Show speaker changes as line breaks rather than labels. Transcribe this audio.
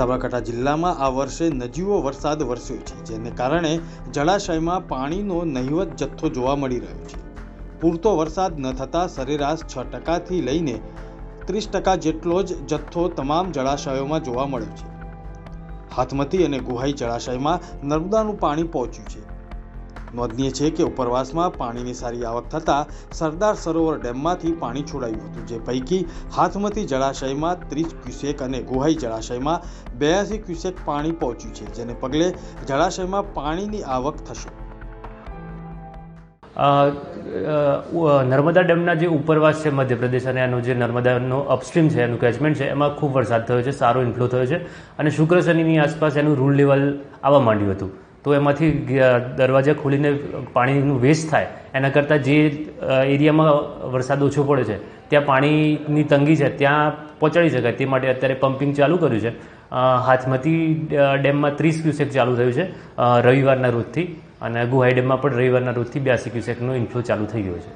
સાબરકાંઠા જિલ્લામાં આ વર્ષે નજીવો વરસાદ વરસ્યો છે, જેને કારણે જળાશયમાં પાણીનો નહિવત જથ્થો જોવા મળી રહ્યો છે. પૂરતો વરસાદ ન થતાં સરેરાશ છ ટકાથી લઈને ત્રીસ ટકા જેટલો જ જથ્થો તમામ જળાશયોમાં જોવા મળ્યો છે. હાથમતી અને ગુહાઈ જળાશયમાં નર્મદાનું પાણી પહોંચ્યું છે. નોંધનીય છે કે ઉપરવાસમાં પાણીની સારી આવક થતાં સરદાર સરોવર ડેમમાંથી પાણી છોડાયું હતું, જે પૈકી હાથમતી જળાશયમાં ત્રીસ ક્યુસેક અને ગુહાઈ જળાશયમાં બ્યાસી ક્યુસેક પાણી પહોંચ્યું છે, જેને પગલે જળાશયમાં પાણીની આવક થશે.
નર્મદા ડેમના જે ઉપરવાસ છે મધ્યપ્રદેશ અને એનો જે નર્મદાનો અપસ્ટ્રીમ છે, એનું કેચમેન્ટ છે, એમાં ખૂબ વરસાદ થયો છે, સારો ઇન્ફ્લો થયો છે અને શુક્ર શનિની આસપાસ એનું રૂલ લેવલ આવવા માંડ્યું હતું. તો એમાંથી દરવાજા ખોલીને પાણીનું વેસ્ટ થાય. એના કરતાં જે એરિયામાં વરસાદ ઓછો પડે છે, ત્યાં પાણીની તંગી છે, ત્યાં પહોંચાડી શકાય. તે માટે અત્યારે પમ્પિંગ ચાલુ કર્યું છે. હાથમતી ડેમમાં ત્રીસ ક્યુસેક ચાલુ થયું છે રવિવારના રોજથી. અને ગુહાઈ ડેમમાં પણ રવિવારના રોજથી બ્યાસી ક્યુસેકનો ઇન્ફ્લો ચાલુ થઈ ગયો છે.